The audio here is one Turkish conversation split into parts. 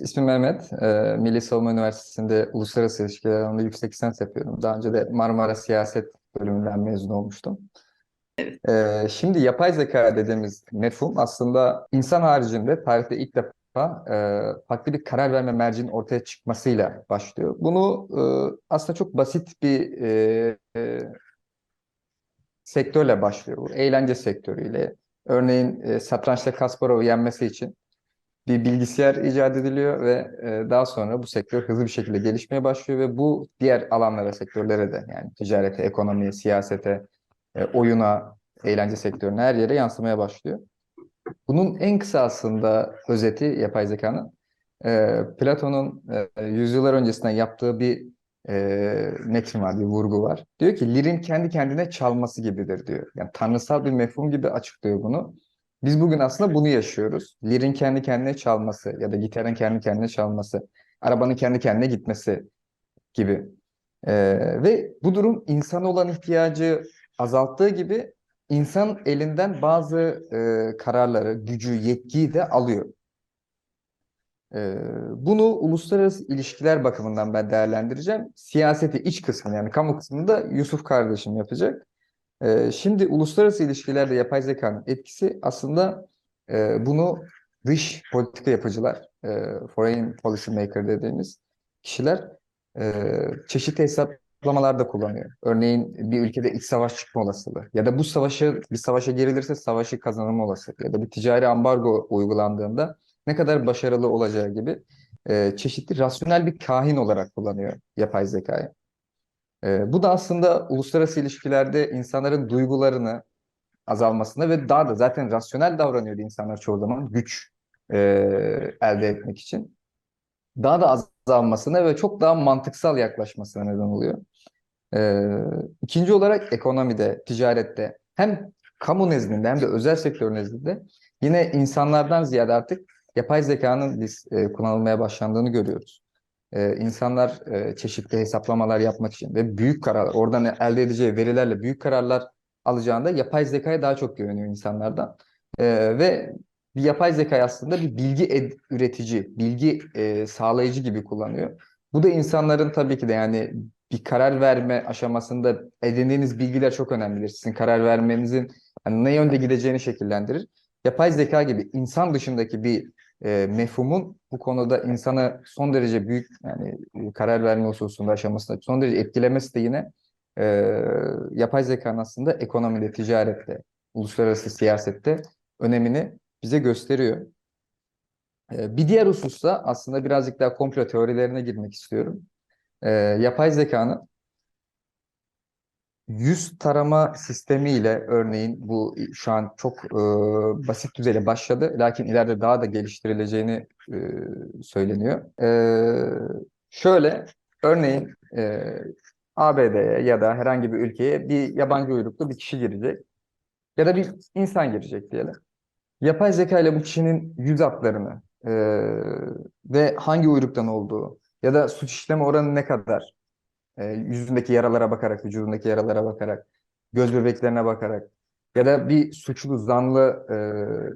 İsmim Mehmet. Ee, Milli Savunma Üniversitesi'nde Uluslararası İlişkiler alanında yüksek lisans yapıyorum. Daha önce de Marmara Siyaset bölümünden mezun olmuştum. Ee, şimdi yapay zeka dediğimiz mefhum aslında insan haricinde tarihte ilk defa e, farklı bir karar verme mercinin ortaya çıkmasıyla başlıyor. Bunu e, aslında çok basit bir e, e, sektörle başlıyor. Bu eğlence sektörüyle. Örneğin e, satrançta Kasparov'u yenmesi için bir bilgisayar icat ediliyor ve e, daha sonra bu sektör hızlı bir şekilde gelişmeye başlıyor ve bu diğer alanlara, sektörlere de yani ticarete, ekonomiye, siyasete, e, oyuna, eğlence sektörüne her yere yansımaya başlıyor. Bunun en kısa aslında özeti yapay zekanın e, Platon'un yüzyıllar öncesinden yaptığı bir e, metin var, bir vurgu var. Diyor ki lirin kendi kendine çalması gibidir diyor. Yani tanrısal bir mefhum gibi açıklıyor bunu. Biz bugün aslında bunu yaşıyoruz. Lirin kendi kendine çalması ya da gitarın kendi kendine çalması, arabanın kendi kendine gitmesi gibi. Ee, ve bu durum insana olan ihtiyacı azalttığı gibi insan elinden bazı e, kararları, gücü, yetkiyi de alıyor. Ee, bunu uluslararası ilişkiler bakımından ben değerlendireceğim. Siyaseti iç kısmını yani kamu kısmını da Yusuf kardeşim yapacak. Ee, şimdi uluslararası ilişkilerde yapay zekanın etkisi aslında e, bunu dış politika yapıcılar, e, foreign policy maker dediğimiz kişiler e, çeşitli hesaplamalarda kullanıyor. Örneğin bir ülkede iç savaş çıkma olasılığı ya da bu savaşı bir savaşa girilirse savaşı kazanılma olasılığı ya da bir ticari ambargo uygulandığında ne kadar başarılı olacağı gibi e, çeşitli rasyonel bir kahin olarak kullanıyor yapay zekayı. E, bu da aslında uluslararası ilişkilerde insanların duygularını azalmasına ve daha da zaten rasyonel davranıyordu insanlar çoğu zaman güç e, elde etmek için. Daha da azalmasına ve çok daha mantıksal yaklaşmasına neden oluyor. E, ikinci olarak ekonomide, ticarette hem kamu nezdinde hem de özel sektör nezdinde yine insanlardan ziyade artık yapay zekanın biz e, kullanılmaya başlandığını görüyoruz. Ee, insanlar e, çeşitli hesaplamalar yapmak için ve büyük kararlar, oradan elde edeceği verilerle büyük kararlar alacağında yapay zekaya daha çok güveniyor insanlardan. Ee, ve bir yapay zeka aslında bir bilgi ed- üretici, bilgi e, sağlayıcı gibi kullanıyor. Bu da insanların tabii ki de yani bir karar verme aşamasında edindiğiniz bilgiler çok önemlidir. Sizin karar vermenizin hani ne yönde gideceğini şekillendirir. Yapay zeka gibi insan dışındaki bir e, mefhumun bu konuda insanı son derece büyük yani e, karar verme hususunda aşamasında son derece etkilemesi de yine e, yapay zekanın aslında ekonomide, ticarette, uluslararası siyasette önemini bize gösteriyor. E, bir diğer hususta aslında birazcık daha komplo teorilerine girmek istiyorum. E, yapay zekanın Yüz tarama sistemiyle örneğin bu şu an çok e, basit düzeyde başladı. Lakin ileride daha da geliştirileceğini e, söyleniyor. E, şöyle örneğin e, ABD'ye ya da herhangi bir ülkeye bir yabancı uyruklu bir kişi girecek. Ya da bir insan girecek diyelim. Yapay zeka ile bu kişinin yüz hatlarını e, ve hangi uyruktan olduğu ya da suç işleme oranı ne kadar e, yüzündeki yaralara bakarak, vücudundaki yaralara bakarak, göz bebeklerine bakarak ya da bir suçlu zanlı e,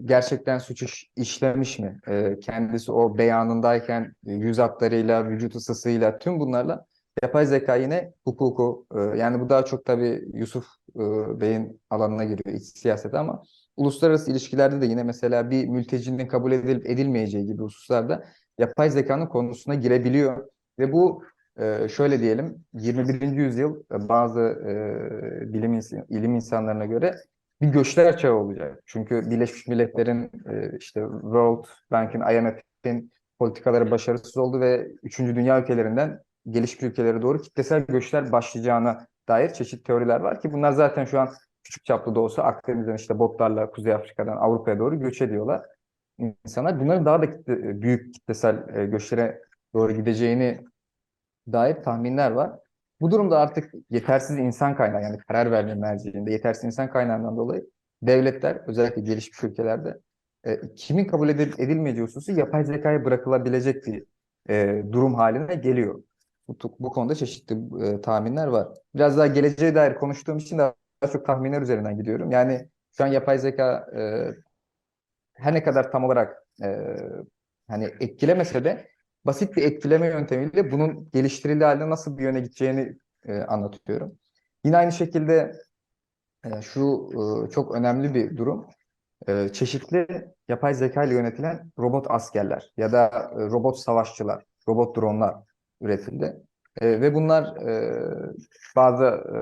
gerçekten suç iş- işlemiş mi? E, kendisi o beyanındayken e, yüz hatlarıyla, vücut ısısıyla tüm bunlarla yapay zeka yine hukuku e, yani bu daha çok tabii Yusuf e, Bey'in alanına giriyor iç siyasete ama uluslararası ilişkilerde de yine mesela bir mültecinin kabul edilip edilmeyeceği gibi hususlarda yapay zekanın konusuna girebiliyor ve bu ee, şöyle diyelim, 21. yüzyıl e, bazı e, bilim ilim insanlarına göre bir göçler çağı olacak. Çünkü Birleşmiş Milletler'in e, işte World Bank'in, IMF'in politikaları başarısız oldu ve 3. dünya ülkelerinden gelişmiş ülkelere doğru kitlesel göçler başlayacağına dair çeşitli teoriler var ki bunlar zaten şu an küçük çaplı da olsa Akdeniz'den işte botlarla Kuzey Afrika'dan Avrupa'ya doğru göç ediyorlar insanlar. Bunların daha da kitle- büyük kitlesel e, göçlere doğru gideceğini dair tahminler var. Bu durumda artık yetersiz insan kaynağı yani karar verme merciinde yetersiz insan kaynağından dolayı devletler özellikle gelişmiş ülkelerde e, kimin kabul edil edilmeyeceği hususu yapay zekaya bırakılabilecek bir e, durum haline geliyor. Bu, bu konuda çeşitli e, tahminler var. Biraz daha geleceğe dair konuştuğum için daha çok tahminler üzerinden gidiyorum. Yani şu an yapay zeka e, her ne kadar tam olarak e, hani etkilemese de basit bir etkileme yöntemiyle bunun geliştirildiği halde nasıl bir yöne gideceğini e, anlatıyorum. Yine aynı şekilde e, şu e, çok önemli bir durum. E, çeşitli yapay zeka ile yönetilen robot askerler ya da e, robot savaşçılar, robot dronlar üretildi. E, ve bunlar e, bazı e,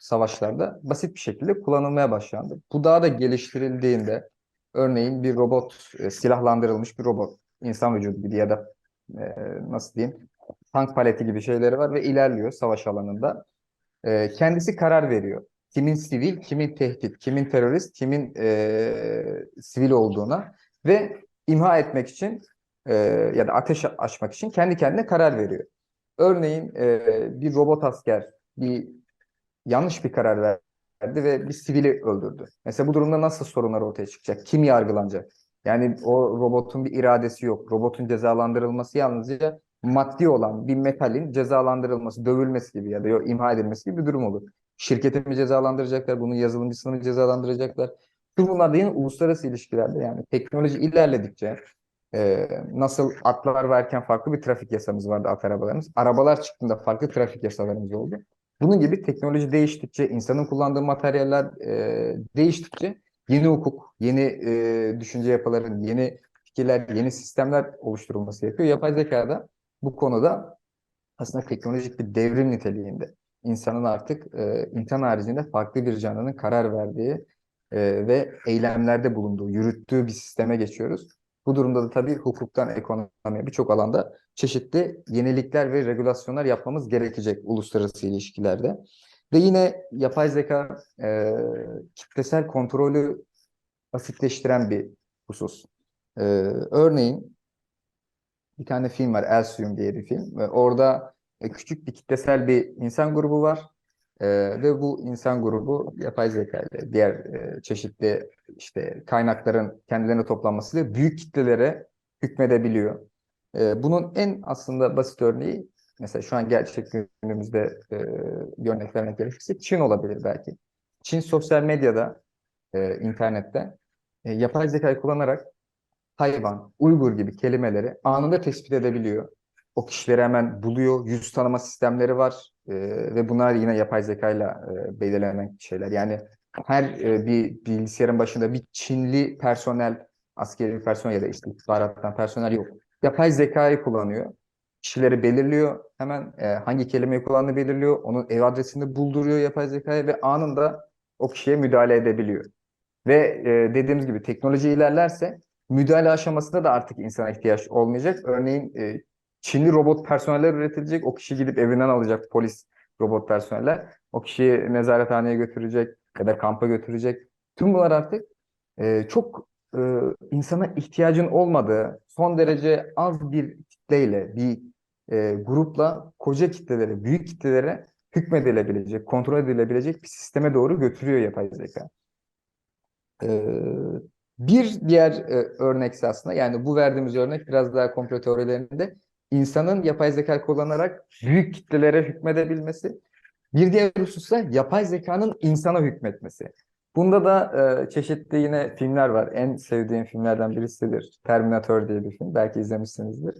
savaşlarda basit bir şekilde kullanılmaya başlandı. Bu daha da geliştirildiğinde örneğin bir robot, e, silahlandırılmış bir robot, insan vücudu gibi ya da e, nasıl diyeyim tank paleti gibi şeyleri var ve ilerliyor savaş alanında. E, kendisi karar veriyor. Kimin sivil, kimin tehdit, kimin terörist, kimin e, sivil olduğuna ve imha etmek için e, ya da ateş açmak için kendi kendine karar veriyor. Örneğin e, bir robot asker bir yanlış bir karar verdi ve bir sivili öldürdü. Mesela bu durumda nasıl sorunlar ortaya çıkacak? Kim yargılanacak? Yani o robotun bir iradesi yok. Robotun cezalandırılması yalnızca maddi olan bir metalin cezalandırılması, dövülmesi gibi ya da imha edilmesi gibi bir durum olur. Şirketi mi cezalandıracaklar, bunun yazılımcısını mı cezalandıracaklar? Tüm bunlar da yine uluslararası ilişkilerde yani teknoloji ilerledikçe e, nasıl atlar varken farklı bir trafik yasamız vardı at arabalarımız. Arabalar çıktığında farklı trafik yasalarımız oldu. Bunun gibi teknoloji değiştikçe, insanın kullandığı materyaller e, değiştikçe yeni hukuk, yeni e, düşünce yapıların, yeni fikirler, yeni sistemler oluşturulması yapıyor. Yapay zekada bu konuda aslında teknolojik bir devrim niteliğinde. İnsanın artık e, insan haricinde farklı bir canlının karar verdiği e, ve eylemlerde bulunduğu, yürüttüğü bir sisteme geçiyoruz. Bu durumda da tabii hukuktan ekonomiye birçok alanda çeşitli yenilikler ve regülasyonlar yapmamız gerekecek uluslararası ilişkilerde. Ve yine yapay zeka e, kitlesel kontrolü basitleştiren bir husus. E, örneğin bir tane film var, Elysium diye bir film. Ve orada e, küçük bir kitlesel bir insan grubu var. E, ve bu insan grubu yapay zeka ile diğer e, çeşitli işte kaynakların kendilerine toplanmasıyla büyük kitlelere hükmedebiliyor. E, bunun en aslında basit örneği mesela şu an gerçek günümüzde e, bir örnek vermek gerekirse Çin olabilir belki. Çin sosyal medyada, e, internette e, yapay zekayı kullanarak hayvan, Uygur gibi kelimeleri anında tespit edebiliyor. O kişileri hemen buluyor. Yüz tanıma sistemleri var. E, ve bunlar yine yapay zekayla e, belirlenen şeyler. Yani her e, bir bilgisayarın başında bir Çinli personel, askeri personel ya da işte istihbarattan personel yok. Yapay zekayı kullanıyor. Kişileri belirliyor. Hemen e, hangi kelimeyi kullandığını belirliyor. Onun ev adresini bulduruyor yapay zekaya ve anında o kişiye müdahale edebiliyor. Ve e, dediğimiz gibi teknoloji ilerlerse müdahale aşamasında da artık insana ihtiyaç olmayacak. Örneğin e, Çinli robot personeller üretilecek. O kişi gidip evinden alacak polis robot personeller. O kişiyi nezarethaneye götürecek ya da kampa götürecek. Tüm bunlar artık e, çok e, insana ihtiyacın olmadığı son derece az bir kitleyle, bir e, grupla koca kitlelere, büyük kitlelere hükmedilebilecek, kontrol edilebilecek bir sisteme doğru götürüyor yapay zeka. E, bir diğer e, örnekse aslında yani bu verdiğimiz örnek biraz daha komplo teorilerinde insanın yapay zeka kullanarak büyük kitlelere hükmedebilmesi. Bir diğer husussa yapay zekanın insana hükmetmesi. Bunda da e, çeşitli yine filmler var. En sevdiğim filmlerden birisidir. Terminator diye bir film. Belki izlemişsinizdir.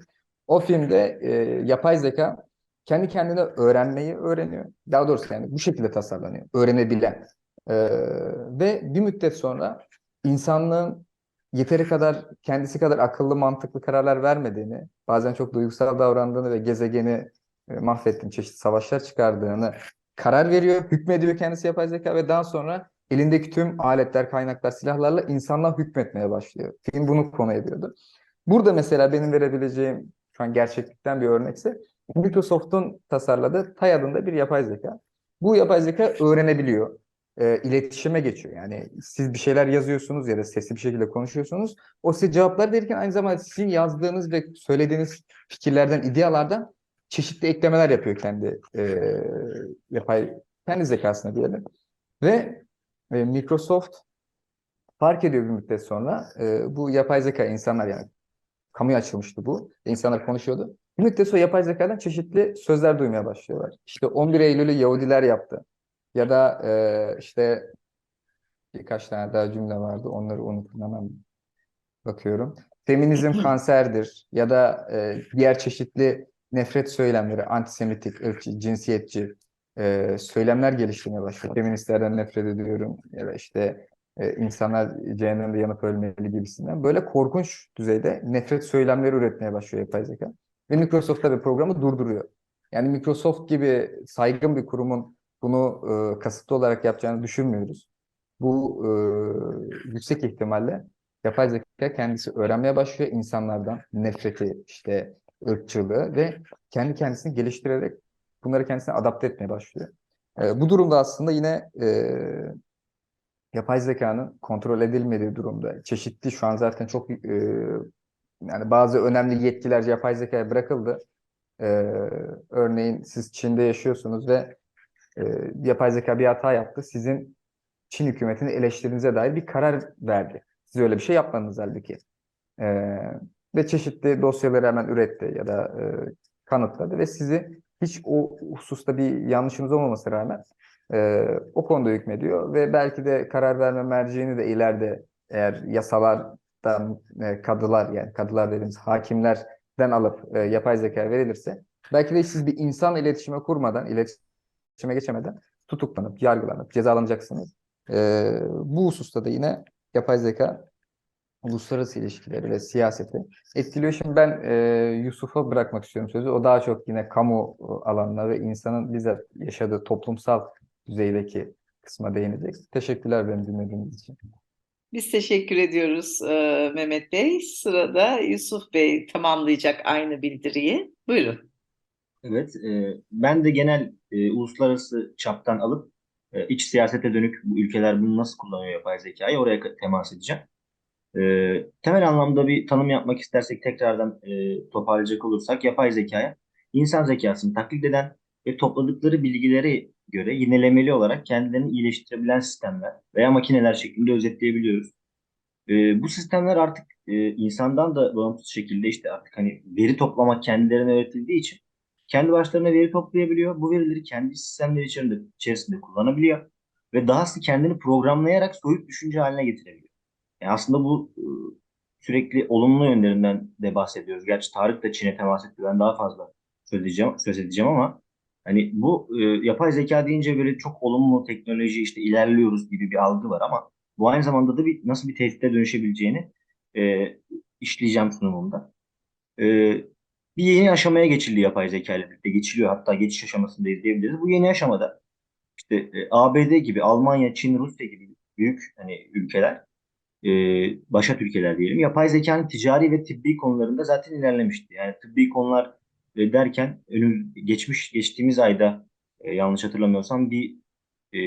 O filmde e, yapay zeka kendi kendine öğrenmeyi öğreniyor. Daha doğrusu yani bu şekilde tasarlanıyor. Öğrenebilen. E, ve bir müddet sonra insanlığın yeteri kadar kendisi kadar akıllı mantıklı kararlar vermediğini, bazen çok duygusal davrandığını ve gezegeni e, mahvettiğini, çeşitli savaşlar çıkardığını karar veriyor, hükmediyor kendisi yapay zeka ve daha sonra elindeki tüm aletler, kaynaklar, silahlarla insanlığa hükmetmeye başlıyor. Film bunu konu ediyordu. Burada mesela benim verebileceğim şu an gerçeklikten bir örnekse Microsoft'un tasarladığı Tay adında bir yapay zeka. Bu yapay zeka öğrenebiliyor e, iletişime geçiyor. Yani siz bir şeyler yazıyorsunuz ya da sesli bir şekilde konuşuyorsunuz. O size cevaplar verirken aynı zamanda sizin yazdığınız ve söylediğiniz fikirlerden, idealardan çeşitli eklemeler yapıyor kendi e, yapay kendi zekasına diyelim. Ve e, Microsoft fark ediyor bir müddet sonra e, bu yapay zeka insanlar yani kamuya açılmıştı bu. İnsanlar konuşuyordu. Bir müddet sonra yapay zekadan çeşitli sözler duymaya başlıyorlar. İşte 11 Eylül'ü Yahudiler yaptı. Ya da e, işte birkaç tane daha cümle vardı. Onları unuttum hemen bakıyorum. feminizm kanserdir ya da e, diğer çeşitli nefret söylemleri, antisemitik, ırkçı, cinsiyetçi e, söylemler geliştirmeye başlıyor. Feministlerden nefret ediyorum ya da işte e, insanlar cehennemde yanıp ölmeli gibisinden. Böyle korkunç düzeyde nefret söylemleri üretmeye başlıyor yapay zeka. Ve Microsoft tabii programı durduruyor. Yani Microsoft gibi saygın bir kurumun bunu e, kasıtlı olarak yapacağını düşünmüyoruz. Bu e, yüksek ihtimalle yapay zeka kendisi öğrenmeye başlıyor insanlardan nefreti, işte ırkçılığı ve kendi kendisini geliştirerek bunları kendisine adapte etmeye başlıyor. E, bu durumda aslında yine e, yapay zekanın kontrol edilmediği durumda çeşitli şu an zaten çok e, yani bazı önemli yetkiler yapay zekaya bırakıldı. E, örneğin siz Çin'de yaşıyorsunuz ve e, yapay zeka bir hata yaptı. Sizin Çin hükümetini eleştirinize dair bir karar verdi. Siz öyle bir şey yapmadınız halbuki. E, ve çeşitli dosyaları hemen üretti ya da e, kanıtladı ve sizi hiç o hususta bir yanlışınız olmaması rağmen e, o konuda hükmediyor ve belki de karar verme merciğini de ileride eğer yasalardan e, kadılar yani kadılar dediğimiz hakimlerden alıp e, yapay zeka verilirse belki de siz bir insan iletişime kurmadan, iletişime geçemeden tutuklanıp, yargılanıp cezalanacaksınız. E, bu hususta da yine yapay zeka uluslararası ilişkileri ve siyaseti etkiliyor. Şimdi ben e, Yusuf'a bırakmak istiyorum sözü. O daha çok yine kamu alanına ve insanın bizzat yaşadığı toplumsal düzeydeki kısma değinecek. Teşekkürler beni dinlediğiniz için. Biz teşekkür ediyoruz e, Mehmet Bey. Sırada Yusuf Bey tamamlayacak aynı bildiriyi. Buyurun. Evet, e, ben de genel e, uluslararası çaptan alıp e, iç siyasete dönük bu ülkeler bunu nasıl kullanıyor yapay zekayı oraya temas edeceğim. E, temel anlamda bir tanım yapmak istersek tekrardan e, toparlayacak olursak yapay zekaya insan zekasını taklit eden ve topladıkları bilgileri göre yinelemeli olarak kendilerini iyileştirebilen sistemler veya makineler şeklinde özetleyebiliyoruz. E, bu sistemler artık e, insandan da bağımsız şekilde işte artık hani veri toplamak kendilerine öğretildiği için kendi başlarına veri toplayabiliyor. Bu verileri kendi sistemleri içerisinde, içerisinde kullanabiliyor ve dahası kendini programlayarak soyut düşünce haline getirebiliyor. Yani aslında bu e, sürekli olumlu yönlerinden de bahsediyoruz. Gerçi Tarık da Çin'e temas etti. Ben daha fazla söz edeceğim, söz edeceğim ama hani bu e, yapay zeka deyince böyle çok olumlu teknoloji işte ilerliyoruz gibi bir algı var ama bu aynı zamanda da bir nasıl bir tehdide dönüşebileceğini e, işleyeceğim sunumumda. E, bir yeni aşamaya geçildi yapay zeka ile birlikte. Geçiliyor hatta geçiş aşamasındayız diyebiliriz. Bu yeni aşamada işte e, ABD gibi, Almanya, Çin, Rusya gibi büyük hani ülkeler, e, başat ülkeler diyelim. Yapay zekanın ticari ve tıbbi konularında zaten ilerlemişti. Yani tıbbi konular e, derken önüm, geçmiş geçtiğimiz ayda e, yanlış hatırlamıyorsam bir e,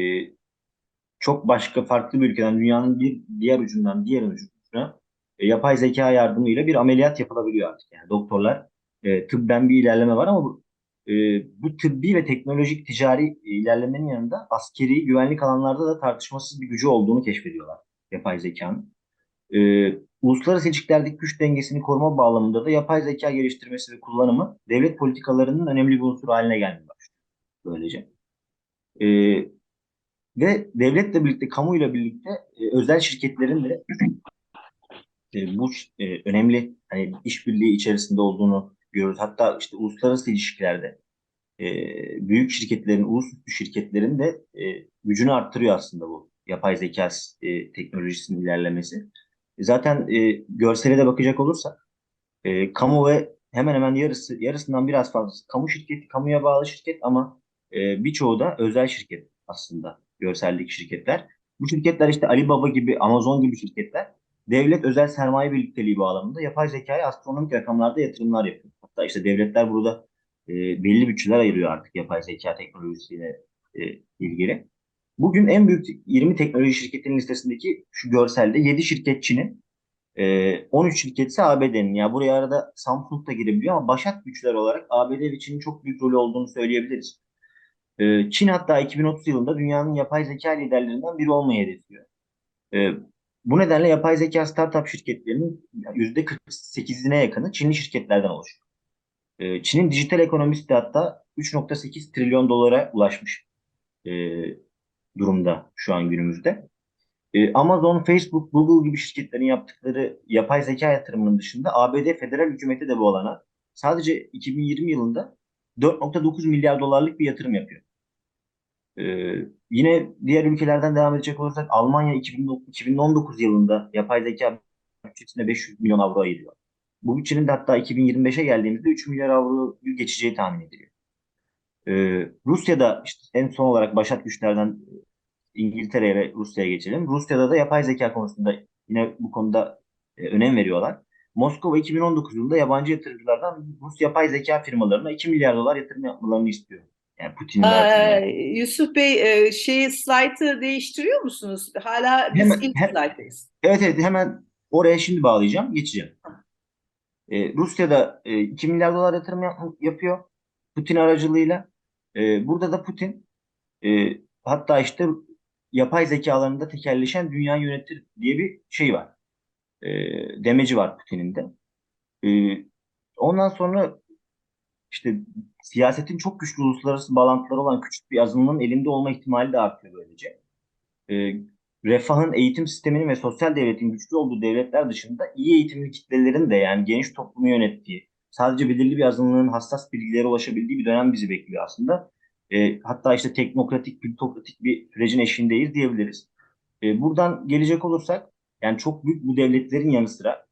çok başka farklı bir ülkeden dünyanın bir diğer ucundan diğer ucuna e, yapay zeka yardımıyla bir ameliyat yapılabiliyor artık. Yani doktorlar e, tıbben bir ilerleme var ama bu, e, bu tıbbi ve teknolojik ticari ilerlemenin yanında askeri güvenlik alanlarda da tartışmasız bir gücü olduğunu keşfediyorlar yapay zekanın. E, uluslararası ilişkilerdeki güç dengesini koruma bağlamında da yapay zeka geliştirmesi ve kullanımı devlet politikalarının önemli bir unsur haline gelmeye başlıyor. Böylece. E, ve devletle birlikte, kamuyla birlikte e, özel şirketlerin de e, bu e, önemli hani işbirliği içerisinde olduğunu görüyoruz. Hatta işte uluslararası ilişkilerde e, büyük şirketlerin, ulusüstü şirketlerin de e, gücünü arttırıyor aslında bu yapay zeka e, teknolojisinin ilerlemesi. Zaten e, görsele de bakacak olursak e, kamu ve hemen hemen yarısı yarısından biraz fazlası kamu şirketi, kamuya bağlı şirket ama e, birçoğu da özel şirket aslında görseldeki şirketler. Bu şirketler işte Alibaba gibi, Amazon gibi şirketler devlet özel sermaye birlikteliği bağlamında yapay zekaya astronomik rakamlarda yatırımlar yapıyor. Hatta işte devletler burada e, belli bütçeler ayırıyor artık yapay zeka teknolojisiyle e, ilgili. Bugün en büyük 20 teknoloji şirketinin listesindeki şu görselde 7 şirket Çin'in, e, 13 şirket ise ABD'nin. Ya buraya arada Samsung da girebiliyor ama başat güçler olarak ABD ve Çin'in çok büyük rolü olduğunu söyleyebiliriz. E, Çin hatta 2030 yılında dünyanın yapay zeka liderlerinden biri olmayı hedefliyor. E, bu nedenle yapay zeka startup şirketlerinin %48'ine yakını Çinli şirketlerden oluşuyor. Ee, Çin'in dijital ekonomisi de hatta 3.8 trilyon dolara ulaşmış e, durumda şu an günümüzde. e, Amazon, Facebook, Google gibi şirketlerin yaptıkları yapay zeka yatırımının dışında ABD federal hükümeti de bu alana sadece 2020 yılında 4.9 milyar dolarlık bir yatırım yapıyor. E, yine diğer ülkelerden devam edecek olursak Almanya 2019 2019 yılında yapay zeka bütçesine 500 milyon avro ayırıyor. Bu bütçenin de hatta 2025'e geldiğimizde 3 milyar avroyu geçeceği tahmin ediliyor. Ee, Rusya'da işte en son olarak başat güçlerden İngiltere'ye ve Rusya'ya geçelim. Rusya'da da yapay zeka konusunda yine bu konuda e, önem veriyorlar. Moskova 2019 yılında yabancı yatırımcılardan Rus yapay zeka firmalarına 2 milyar dolar yatırım yapmalarını istiyor. Yani Putin'in Ee. Yusuf Bey e, şeyi slaytı değiştiriyor musunuz? Hala biz Hemen- ilk he- slayttayız. Evet evet hemen oraya şimdi bağlayacağım, geçeceğim. Ee, Rusya'da e, 2 milyar dolar yatırım yap- yapıyor Putin aracılığıyla. Ee, burada da Putin e, hatta işte yapay zekalarında tekelleşen dünya yönetir diye bir şey var. E, demeci var Putin'in de. E, ondan sonra işte siyasetin çok güçlü uluslararası bağlantıları olan küçük bir azınlığın elinde olma ihtimali de artıyor böylece. E, refahın, eğitim sisteminin ve sosyal devletin güçlü olduğu devletler dışında iyi eğitimli kitlelerin de yani geniş toplumu yönettiği, sadece belirli bir azınlığın hassas bilgilere ulaşabildiği bir dönem bizi bekliyor aslında. E, hatta işte teknokratik, plutokratik bir sürecin eşiğindeyiz diyebiliriz. E, buradan gelecek olursak, yani çok büyük bu devletlerin yanı sıra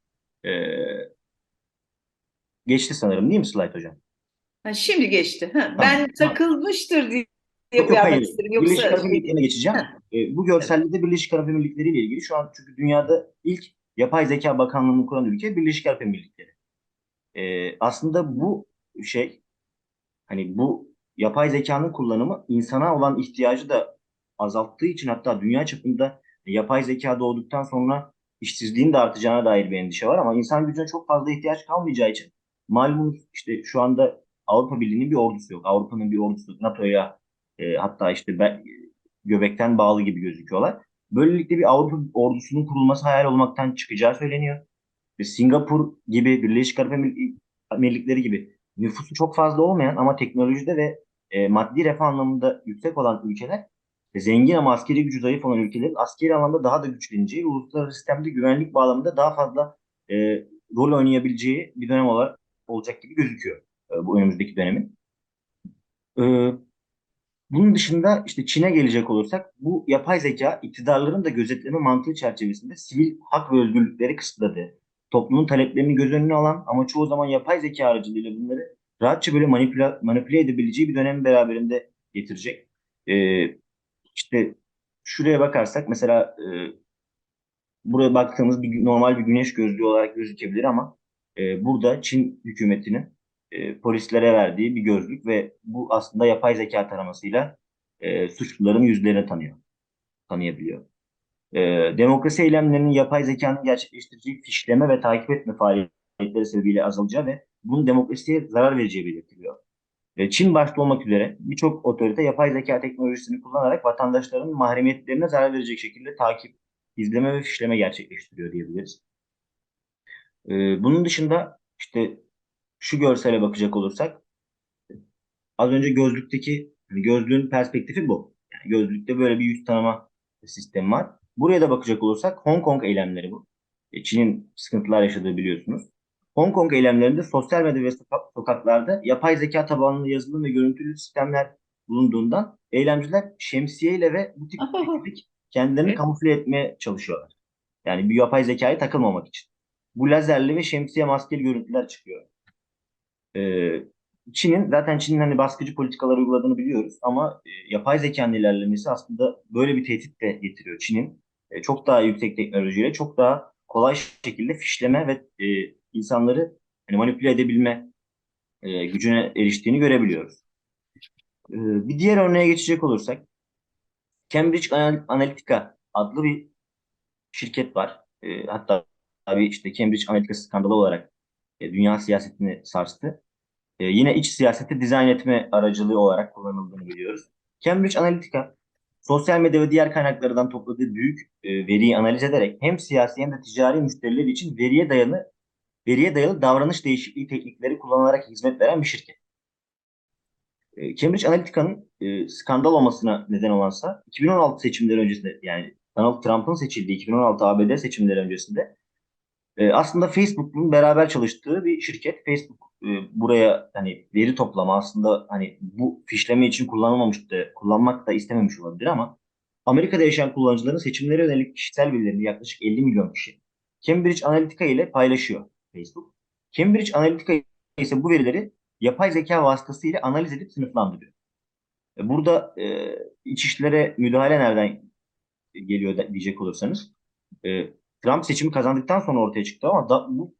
e, geçti sanırım değil mi slide hocam? Ha, şimdi geçti. Ha, ben tamam. takılmıştır diye Yok yok hayır. istedim. Birleşik Yoksa Arap Emirlikleri'ne geçeceğim. E, bu görselde de Birleşik Arap Emirlikleri ile ilgili şu an çünkü dünyada ilk yapay zeka bakanlığını kuran ülke Birleşik Arap Emirlikleri. E, aslında bu şey hani bu yapay zekanın kullanımı insana olan ihtiyacı da azalttığı için hatta dünya çapında yapay zeka doğduktan sonra işsizliğin de artacağına dair bir endişe var ama insan gücüne çok fazla ihtiyaç kalmayacağı için malumunuz işte şu anda Avrupa Birliği'nin bir ordusu yok. Avrupa'nın bir ordusu yok. NATO'ya e, hatta işte ben, göbekten bağlı gibi gözüküyorlar. Böylelikle bir Avrupa ordusunun kurulması hayal olmaktan çıkacağı söyleniyor. Ve Singapur gibi, Birleşik Arap Emirlik- Emirlikleri gibi nüfusu çok fazla olmayan ama teknolojide ve e, maddi refah anlamında yüksek olan ülkeler zengin ama askeri gücü zayıf olan ülkelerin askeri anlamda daha da güçleneceği, uluslararası sistemde güvenlik bağlamında daha fazla e, rol oynayabileceği bir dönem olarak olacak gibi gözüküyor e, bu önümüzdeki dönemin. E, bunun dışında işte Çin'e gelecek olursak bu yapay zeka iktidarların da gözetleme mantığı çerçevesinde sivil hak ve özgürlükleri kısıtladı. Toplumun taleplerini göz önüne alan ama çoğu zaman yapay zeka aracılığıyla bunları rahatça böyle manipüle, manipüle edebileceği bir dönem beraberinde getirecek. Ee, işte şuraya bakarsak mesela e, buraya baktığımız bir, normal bir güneş gözlüğü olarak gözükebilir ama e, burada Çin hükümetinin e, polislere verdiği bir gözlük ve bu aslında yapay zeka taramasıyla e, suçluların yüzlerini tanıyor, tanıyabiliyor. E, demokrasi eylemlerinin yapay zekanın gerçekleştireceği fişleme ve takip etme faaliyetleri sebebiyle azalacağı ve bunun demokrasiye zarar vereceği belirtiliyor. Çin başta olmak üzere birçok otorite yapay zeka teknolojisini kullanarak vatandaşların mahremiyetlerine zarar verecek şekilde takip, izleme ve fişleme gerçekleştiriyor diyebiliriz. E, bunun dışında işte şu görsele bakacak olursak az önce gözlükteki hani gözlüğün perspektifi bu. Yani gözlükte böyle bir yüz tanıma sistemi var. Buraya da bakacak olursak Hong Kong eylemleri bu. E, Çin'in sıkıntılar yaşadığı biliyorsunuz. Hong Kong eylemlerinde sosyal medya ve soka- sokaklarda yapay zeka tabanlı yazılım ve görüntülü sistemler bulunduğundan eylemciler şemsiyeyle ve bu tip kendilerini kamufle etmeye çalışıyorlar. Yani bir yapay zekaya takılmamak için. Bu lazerli ve şemsiye maskeli görüntüler çıkıyor. Ee, Çin'in zaten Çin'in hani baskıcı politikalar uyguladığını biliyoruz ama e, yapay zekanın ilerlemesi aslında böyle bir tehdit de getiriyor. Çin'in e, çok daha yüksek teknolojiyle çok daha kolay şekilde fişleme ve e, insanları hani manipüle edebilme e, gücüne eriştiğini görebiliyoruz. E, bir diğer örneğe geçecek olursak Cambridge Anal- Analytica adlı bir şirket var. E, hatta tabii işte Cambridge Analytica skandalı olarak e, dünya siyasetini sarstı. E, yine iç siyaseti dizayn etme aracılığı olarak kullanıldığını biliyoruz. Cambridge Analytica sosyal medya ve diğer kaynaklardan topladığı büyük e, veriyi analiz ederek hem siyasi hem de ticari müşteriler için veriye dayalı veriye dayalı davranış değişikliği teknikleri kullanarak hizmet veren bir şirket. E, Cambridge Analytica'nın e, skandal olmasına neden olansa 2016 seçimleri öncesinde yani Donald Trump'ın seçildiği 2016 ABD seçimleri öncesinde e, aslında Facebook'un beraber çalıştığı bir şirket. Facebook e, buraya hani veri toplama aslında hani bu fişleme için kullanılmamıştı, kullanmak da istememiş olabilir ama Amerika'da yaşayan kullanıcıların seçimlere yönelik kişisel verilerini yaklaşık 50 milyon kişi Cambridge Analytica ile paylaşıyor Facebook. Cambridge Analytica ise bu verileri yapay zeka vasıtasıyla analiz edip sınıflandırıyor. E, Burada e, iç işlere müdahale nereden geliyor diyecek olursanız e, Trump seçimi kazandıktan sonra ortaya çıktı ama da, bu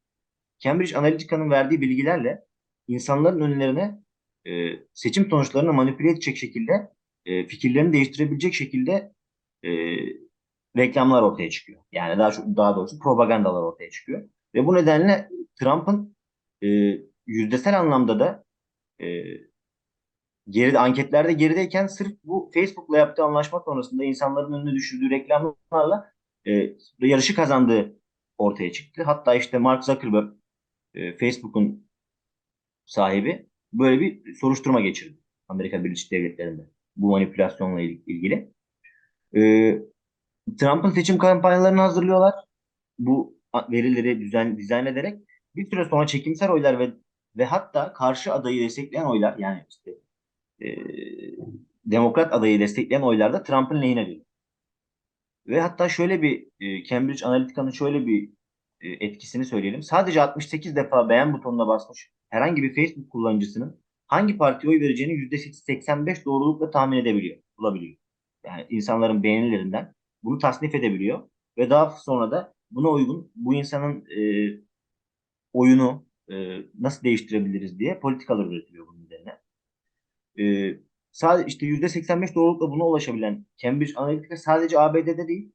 Cambridge Analytica'nın verdiği bilgilerle insanların önlerine e, seçim sonuçlarını manipüle edecek şekilde e, fikirlerini değiştirebilecek şekilde e, reklamlar ortaya çıkıyor. Yani daha çok, daha doğrusu propagandalar ortaya çıkıyor. Ve bu nedenle Trump'ın e, yüzdesel anlamda da e, geride anketlerde gerideyken sırf bu Facebook'la yaptığı anlaşma sonrasında insanların önüne düşürdüğü reklamlarla e, yarışı kazandığı ortaya çıktı. Hatta işte Mark Zuckerberg e, Facebook'un sahibi böyle bir soruşturma geçirdi Amerika Birleşik Devletleri'nde bu manipülasyonla il- ilgili. E, Trump'ın seçim kampanyalarını hazırlıyorlar. Bu verileri düzen, dizayn ederek bir süre sonra çekimsel oylar ve ve hatta karşı adayı destekleyen oylar yani işte e, demokrat adayı destekleyen oylar da Trump'ın lehine geliyor. Ve hatta şöyle bir e, Cambridge Analytica'nın şöyle bir e, etkisini söyleyelim. Sadece 68 defa beğen butonuna basmış herhangi bir Facebook kullanıcısının hangi partiye oy vereceğini %85 doğrulukla tahmin edebiliyor, bulabiliyor. Yani insanların beğenilerinden bunu tasnif edebiliyor ve daha sonra da buna uygun bu insanın e, oyunu e, nasıl değiştirebiliriz diye politikalar üretiliyor bunun üzerine. E, sadece işte %85 doğrulukla buna ulaşabilen Cambridge Analytica sadece ABD'de değil,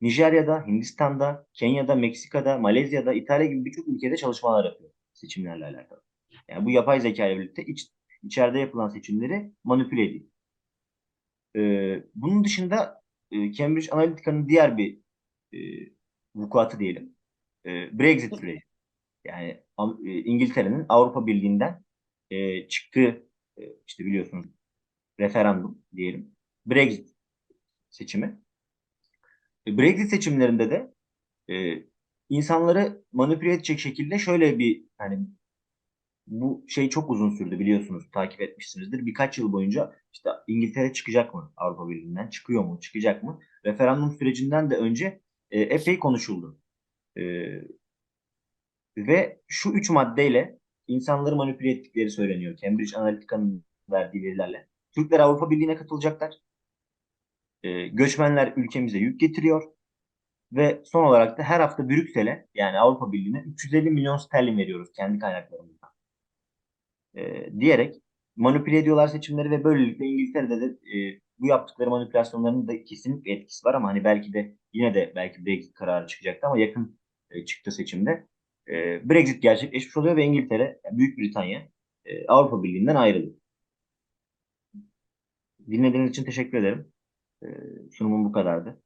Nijerya'da, Hindistan'da, Kenya'da, Meksika'da, Malezya'da, İtalya gibi birçok ülkede çalışmalar yapıyor seçimlerle alakalı. Yani bu yapay zeka ile birlikte iç, içeride yapılan seçimleri manipüle ediyor. Ee, bunun dışında e, Cambridge Analytica'nın diğer bir e, vukuatı diyelim. E, Brexit süreci. Yani e, İngiltere'nin Avrupa Birliği'nden e, çıktığı e, işte biliyorsunuz referandum diyelim. Brexit seçimi. E, Brexit seçimlerinde de e, insanları manipüle edecek şekilde şöyle bir hani bu şey çok uzun sürdü biliyorsunuz takip etmişsinizdir. Birkaç yıl boyunca işte İngiltere çıkacak mı Avrupa Birliği'nden? Çıkıyor mu? Çıkacak mı? Referandum sürecinden de önce epey konuşuldu. E, ve şu üç maddeyle insanları manipüle ettikleri söyleniyor. Cambridge Analytica'nın verdiği verilerle. Türkler Avrupa Birliği'ne katılacaklar. E, göçmenler ülkemize yük getiriyor. Ve son olarak da her hafta Brüksel'e yani Avrupa Birliği'ne 350 milyon sterlin veriyoruz kendi kaynaklarımızdan. E, diyerek manipüle ediyorlar seçimleri ve böylelikle İngiltere'de de e, bu yaptıkları manipülasyonların da kesinlikle etkisi var ama hani belki de yine de belki Brexit kararı çıkacaktı ama yakın e, çıktı seçimde. E, Brexit gerçekleşmiş oluyor ve İngiltere, yani Büyük Britanya e, Avrupa Birliği'nden ayrılıyor. Dinlediğiniz için teşekkür ederim. E, sunumum bu kadardı.